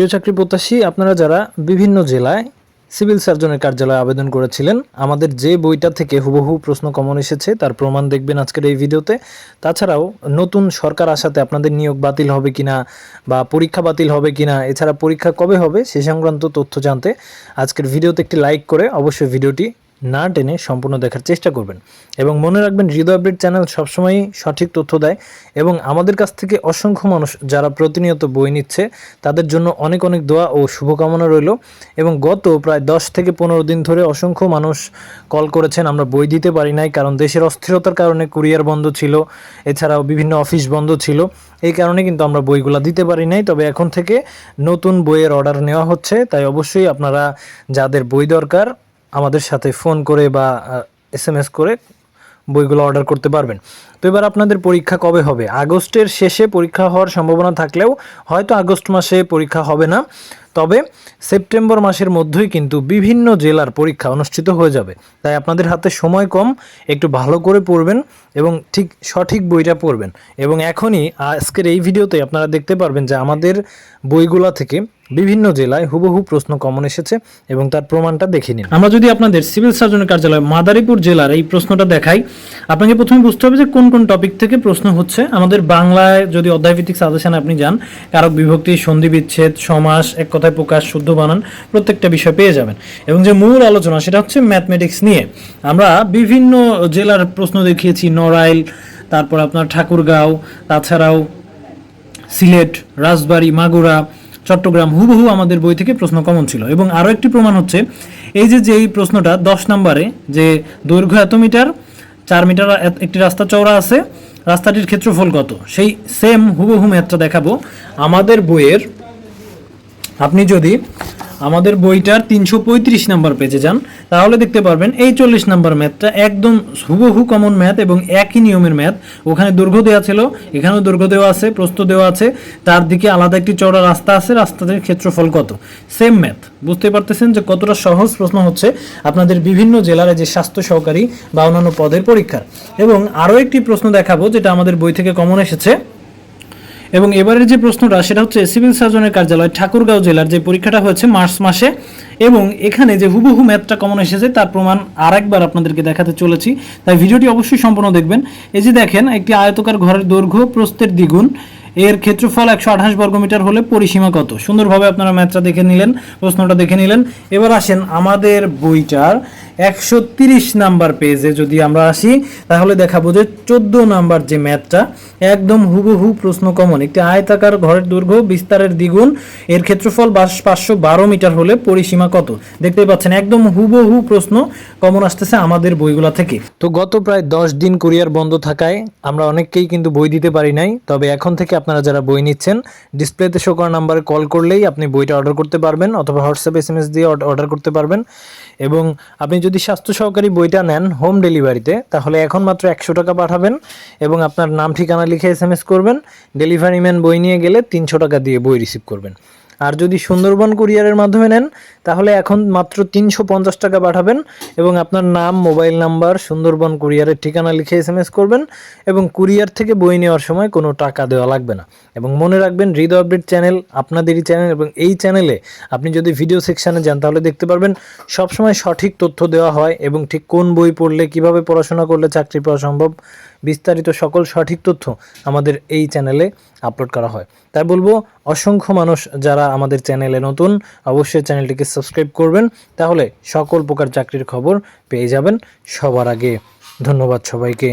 প্রিয় চাকরি প্রত্যাশী, আপনারা যারা বিভিন্ন জেলায় সিভিল সার্জনের কার্যালয়ে আবেদন করেছিলেন, আমাদের যে বইটা থেকে হুবহু প্রশ্ন কমন এসেছে, তার প্রমাণ দেখবেন আজকের এই ভিডিওতে। তাছাড়াও নতুন সরকার আসাতে আপনাদের নিয়োগ বাতিল হবে কিনা বা পরীক্ষা বাতিল হবে কিনা, এছাড়া পরীক্ষা কবে হবে সে সংক্রান্ত তথ্য জানতে আজকের ভিডিওতে একটি লাইক করে অবশ্যই ভিডিওটি না টেনে সম্পূর্ণ দেখার চেষ্টা করবেন। এবং মনে রাখবেন, হৃদয় আপডেট চ্যানেল সবসময়ই সঠিক তথ্য দেয় এবং আমাদের কাছ থেকে অসংখ্য মানুষ যারা প্রতিনিয়ত বই নিচ্ছে, তাদের জন্য অনেক অনেক দোয়া ও শুভকামনা রইল। এবং গত প্রায় দশ থেকে পনেরো দিন ধরে অসংখ্য মানুষ কল করেছেন, আমরা বই দিতে পারি নাই কারণ দেশের অস্থিরতার কারণে কুরিয়ার বন্ধ ছিল, এছাড়াও বিভিন্ন অফিস বন্ধ ছিল। এই কারণে কিন্তু আমরা বইগুলো দিতে পারি নাই, তবে এখন থেকে নতুন বইয়ের অর্ডার নেওয়া হচ্ছে। তাই অবশ্যই আপনারা যাদের বই দরকার আমাদের সাথে ফোন করে বা এস এম এস করে বইগুলো অর্ডার করতে পারবেন। তো এবার আপনাদের পরীক্ষা কবে হবে? আগস্টের শেষে পরীক্ষা হওয়ার সম্ভাবনা থাকলেও হয়তো আগস্ট মাসে পরীক্ষা হবে না। তবে সেপ্টেম্বর মাসের মধ্যেই কিন্তু বিভিন্ন জেলার পরীক্ষা অনুষ্ঠিত হয়ে যাবে। তাই আপনাদের হাতে সময় কম, একটু ভালো করে পড়বেন এবং ঠিক সঠিক বইটা পড়বেন। এবং এখনই আজকের এই ভিডিওতে আপনারা দেখতে পারবেন যে আমাদের বইগুলা থেকে বিভিন্ন জেলায় হুবহু প্রশ্ন কমন এসেছে এবং তার প্রমাণটা দেখে নিন। আমরা যদি আপনাদের সিভিল সার্জনের কার্যালয় মাদারীপুর জেলার এই প্রশ্নটা দেখাই, আপনাকে প্রথমে বুঝতে হবে যে কোন কোন টপিক থেকে প্রশ্ন হচ্ছে। আমাদের বাংলায় যদি অধ্যায়ভিত্তিক সাজেশন আপনি যান, কারক বিভক্তি, সন্ধি বিচ্ছেদ, সমাস, এক কথায় প্রকাশ, শুদ্ধ বানান, প্রত্যেকটা বিষয় পেয়ে যাবেন। এবং যে মূল আলোচনা সেটা হচ্ছে ম্যাথমেটিক্স নিয়ে। আমরা বিভিন্ন জেলার প্রশ্ন দেখিয়েছি, নড়াইল, তারপর আপনার ঠাকুরগাঁও, তাছাড়াও সিলেট, রাজবাড়ী, মাগুরা চট্টগ্রাম হুবহু আমাদের বই থেকে প্রশ্ন কমন ছিল। এবং আরও একটি প্রমাণ হচ্ছে, এই যে যেই প্রশ্নটা দশ নম্বরে, যে দৈর্ঘ্য এত মিটার, চার মিটার একটি রাস্তা চওড়া আছে, রাস্তাটির ক্ষেত্রফল কত? সেই সেম হুবহু ম্যাথটা দেখাবো। আমাদের বইয়ের, আপনি যদি আমাদের বইটার তিনশো পঁয়ত্রিশ নাম্বার পেজে যান। তাহলে দেখতে পারবেন এই চল্লিশ নাম্বার ম্যাথটা একদম হুবহু কমন ম্যাথ এবং একই নিয়মের ম্যাথ। ওখানে দৈর্ঘ্য দেওয়া ছিল, এখানেও দৈর্ঘ্য দেওয়া আছে, প্রস্থ দেওয়া আছে। তার দিকে আলাদা একটি চওড়া রাস্তা আছে, রাস্তাটির ক্ষেত্রফল কত? Same math. বুঝতে পারতেছেন যে কতটা সহজ প্রশ্ন হচ্ছে আপনাদের বিভিন্ন জেলার যে স্বাস্থ্য সহকারী বা অন্যান্য পদের পরীক্ষার। এবং আরও একটি প্রশ্ন দেখাবো, যেটা আমাদের বই থেকে কমন এসেছে। এবং এবারের যে প্রশ্নটা সেটা হচ্ছে সিভিল সার্জনের কার্যালয় ঠাকুরগাঁও জেলার যে পরীক্ষাটা হয়েছে মার্চ মাসে এবং এখানে যে হুবহু ম্যাথটা কমন এসেছে তার প্রমাণ আরেকবার আপনাদেরকে দেখাতে চলেছি। তাই ভিডিওটি অবশ্যই সম্পূর্ণ দেখবেন। এই যে দেখেন, একটি আয়তকার ঘরের দৈর্ঘ্য প্রস্থের দ্বিগুণ। এর ক্ষেত্রফল একশো আঠাশ বর্গমিটার হলে পরিসীমা কত? সুন্দরভাবে আপনারা ম্যাথটা দেখে নিলেন, প্রশ্নটা দেখে নিলেন। এবার আসেন আমাদের বইটার। একশো তিরিশ নাম্বার পেজে যদি আমরা আসি, তাহলে দেখাবো যে চোদ্দ নাম্বার যে ম্যাথটা, একদম হুবহু প্রশ্ন কমন। একটি আয়তাকার ঘরের দৈর্ঘ্য বিস্তারের দ্বিগুণ, এর ক্ষেত্রফল পাঁচশো বারো মিটার হলে পরিসীমা কত? দেখতে পাচ্ছেন, একদম হুবহু প্রশ্ন কমন আসতেছে আমাদের বইগুলা থেকে। তো গত প্রায় দশ দিন কুরিয়ার বন্ধ থাকায় আমরা অনেককেই কিন্তু বই দিতে পারি নাই, তবে এখন থেকে আপনারা যারা বই নিচ্ছেন, ডিসপ্লেতে শো করা নাম্বারে কল করলেই আপনি বইটা অর্ডার করতে পারবেন, অথবা হোয়াটসঅ্যাপ এস এম এস দিয়ে অর্ডার করতে পারবেন। এবং আপনি যদি স্বাস্থ্য সহকারী বইটা নেন হোম ডেলিভারিতে, তাহলে এখন মাত্র একশো টাকা পাঠাবেন এবং আপনার নাম ঠিকানা লিখে এস করবেন। ডেলিভারি ম্যান বই নিয়ে গেলে তিনশো টাকা দিয়ে বই রিসিভ করবেন। আর যদি সুন্দরবন কুরিয়ারের মাধ্যমে নেন, তাহলে এখন মাত্র তিনশো পঞ্চাশ টাকা পাঠাবেন এবং আপনার নাম, মোবাইল নাম্বার, সুন্দরবন কুরিয়ারের ঠিকানা লিখে এস এম এস করবেন এবং কুরিয়ার থেকে বই নেওয়ার সময় কোনো টাকা দেওয়া লাগবে না। এবং মনে রাখবেন, হৃদয় আপডেট চ্যানেল আপনাদেরই চ্যানেল এবং এই চ্যানেলে আপনি যদি ভিডিও সেকশানে যান, তাহলে দেখতে পারবেন সবসময় সঠিক তথ্য দেওয়া হয় এবং ঠিক কোন বই পড়লে, কীভাবে পড়াশোনা করলে চাকরি পাওয়া সম্ভব, বিস্তারিত সকল সঠিক তথ্য আমাদের এই চ্যানেলে আপলোড করা হয়। তাই বলব অসংখ্য মানুষ যারা আমাদের চ্যানেলে নতুন, অবশ্যই চ্যানেলটিকে সাবস্ক্রাইব করবেন, তাহলে সকল প্রকার চাকরির খবর পেয়ে যাবেন সবার আগে। ধন্যবাদ সবাইকে।